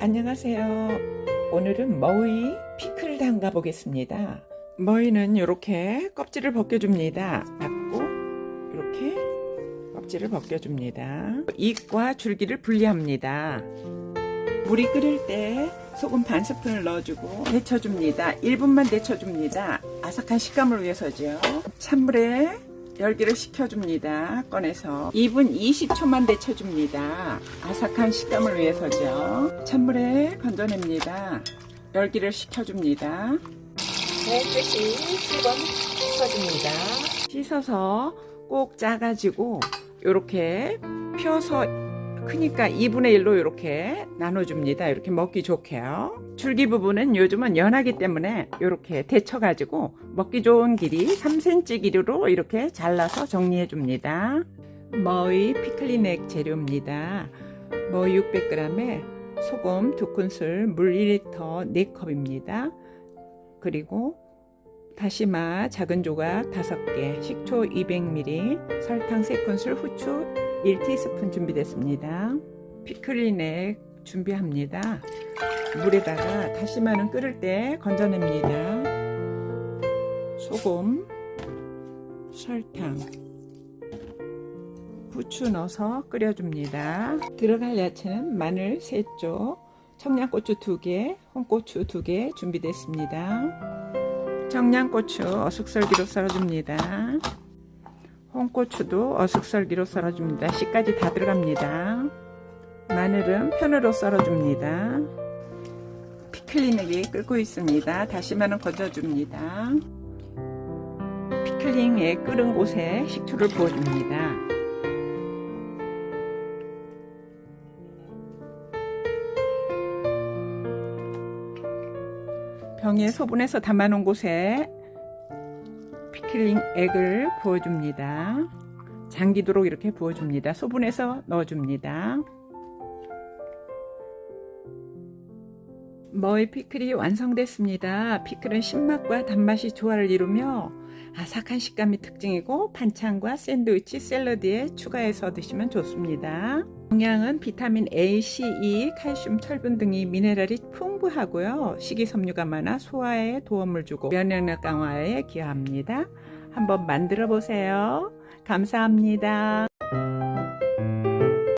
안녕하세요. 오늘은 머위 피클을 담가 보겠습니다. 머위는 이렇게 껍질을 벗겨줍니다. 받고 이렇게 껍질을 벗겨줍니다. 잎과 줄기를 분리합니다. 물이 끓일 때 소금 반 스푼을 넣어주고 데쳐줍니다. 1분만 데쳐줍니다. 아삭한 식감을 위해서죠. 찬물에 열기를 식혀줍니다. 꺼내서 2분 20초만 데쳐줍니다. 아삭한 식감을 위해서죠. 찬물에 건져냅니다. 열기를 식혀줍니다. 깨끗이 10번 씻어줍니다. 씻어서 꼭 짜가지고 이렇게 펴서 크니까 2분의 1로 이렇게 나눠줍니다. 이렇게 먹기 좋게요. 줄기 부분은 요즘은 연하기 때문에 이렇게 데쳐가지고 먹기 좋은 길이 3cm 길이로 이렇게 잘라서 정리해줍니다. 머위 피클리넥 재료입니다. 머위 600g에 소금 2큰술, 물 1리터 4컵입니다. 그리고 다시마 작은 조각 5개, 식초 200ml, 설탕 3큰술, 후추 1티스푼 준비됐습니다. 피클리넥 준비합니다. 물에다가 다시마는 끓을 때 건져냅니다. 소금, 설탕, 후추 넣어서 끓여줍니다. 들어갈 야채는 마늘 3쪽, 청양고추 2개, 홍고추 2개 준비됐습니다. 청양고추 어숙썰기로 썰어줍니다. 홍고추도 어숙썰기로 썰어줍니다. 씨까지 다 들어갑니다. 마늘은 편으로 썰어줍니다. 피클링이 끓고 있습니다. 다시마는 건져줍니다. 피클링에 끓은 곳에 식초를 부어줍니다. 병에 소분해서 담아놓은 곳에 피클링 액을 부어줍니다. 잠기도록 이렇게 부어줍니다. 소분해서 넣어줍니다. 머의 피클이 완성됐습니다. 피클은 신맛과 단맛이 조화를 이루며 아삭한 식감이 특징이고 반찬과 샌드위치, 샐러드에 추가해서 드시면 좋습니다. 영양은 비타민 A, C, E, 칼슘, 철분 등이 미네랄이 풍부하고요. 식이섬유가 많아 소화에 도움을 주고 면역력 강화에 기여합니다. 한번 만들어 보세요. 감사합니다.